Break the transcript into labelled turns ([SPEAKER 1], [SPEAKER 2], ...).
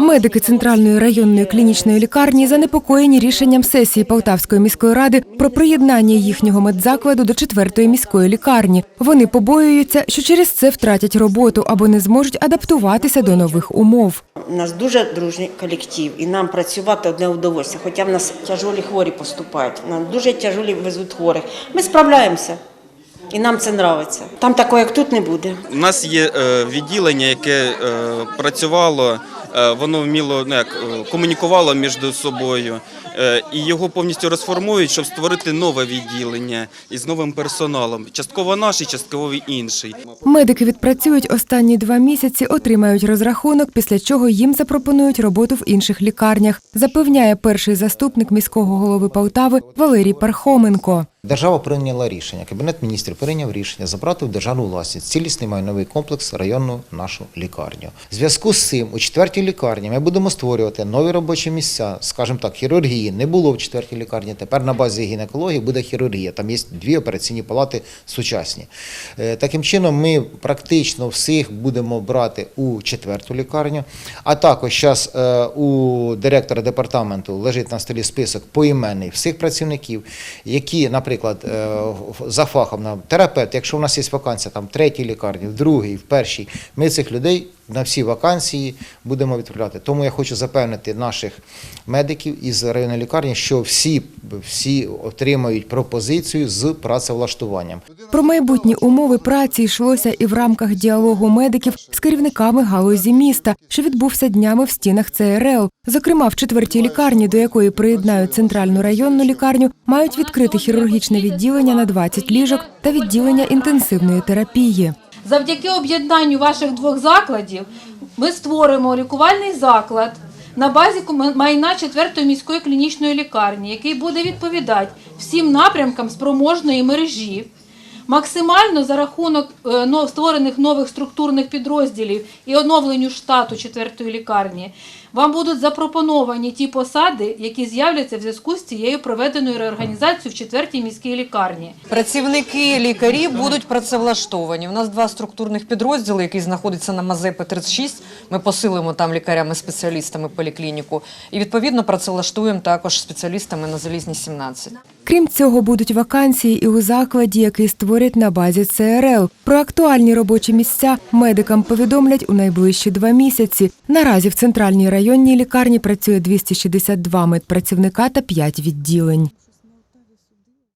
[SPEAKER 1] Медики центральної районної клінічної лікарні занепокоєні рішенням сесії Полтавської міської ради про приєднання їхнього медзакладу до четвертої міської лікарні. Вони побоюються, що через це втратять роботу або не зможуть адаптуватися до нових умов.
[SPEAKER 2] У нас дуже дружній колектив, і нам працювати одне удовольствие. Хоча в нас тяжолі хворі поступають, нам дуже тяжолі везуть хворих. Ми справляємося, і нам це подобається. Там такого, як тут, не буде.
[SPEAKER 3] У нас є е, відділення, яке е, працювало, воно вміло ну, як, е, комунікувало між собою, е, і його повністю розформують, щоб створити нове відділення із новим персоналом. Частково наш частково інший.
[SPEAKER 1] Медики відпрацюють останні два місяці, отримають розрахунок, після чого їм запропонують роботу в інших лікарнях, запевняє перший заступник міського голови Полтави Валерій Пархоменко.
[SPEAKER 4] Держава прийняла рішення, кабінет міністрів прийняв рішення забрати в державну власність цілісний майновий комплекс районну нашу лікарню. В зв'язку з цим у четвертій лікарні ми будемо створювати нові робочі місця, скажімо так, хірургії не було в четвертій лікарні. Тепер на базі гінекології буде хірургія. Там є дві операційні палати сучасні. Е, Таким чином, ми практично всіх будемо брати у четверту лікарню. А також зараз у директора департаменту лежить на столі список поіменний всіх працівників, які, наприклад, е, за фахом нам терапевт, якщо у нас є вакансія там в третій лікарні, в другій, в першій, ми цих людей на всі вакансії будемо відправляти. Тому я хочу запевнити наших медиків із районної лікарні, що всі, всі отримають пропозицію з працевлаштуванням.
[SPEAKER 1] Про майбутні умови праці йшлося і в рамках діалогу медиків з керівниками галузі міста, що відбувся днями в стінах ЦРЛ. Зокрема, в четвертій лікарні, до якої приєднають центральну районну лікарню, мають відкрити хірургічне відділення на 20 ліжок та відділення інтенсивної терапії.
[SPEAKER 5] Завдяки об'єднанню ваших двох закладів ми створимо лікувальний заклад на базі майна 4-ї міської клінічної лікарні, який буде відповідати всім напрямкам спроможної мережі. Максимально за рахунок е, створених нових структурних підрозділів і оновленню штату 4-ї лікарні вам будуть запропоновані ті посади, які з'являться в зв'язку з цією проведеною реорганізацією в 4-й міській лікарні.
[SPEAKER 6] Працівники лікарі будуть працевлаштовані. У нас два структурних підрозділи, які знаходяться на Мазепи 36. Ми посилимо там лікарями, спеціалістами поліклініку. І відповідно працевлаштуємо також спеціалістами на залізній 17.
[SPEAKER 1] Крім цього, будуть вакансії і у закладі, який створять на базі ЦРЛ. Про актуальні робочі місця медикам повідомлять у найближчі два місяці. Наразі в центральній районній лікарні працює 262 медпрацівника та 5 відділень.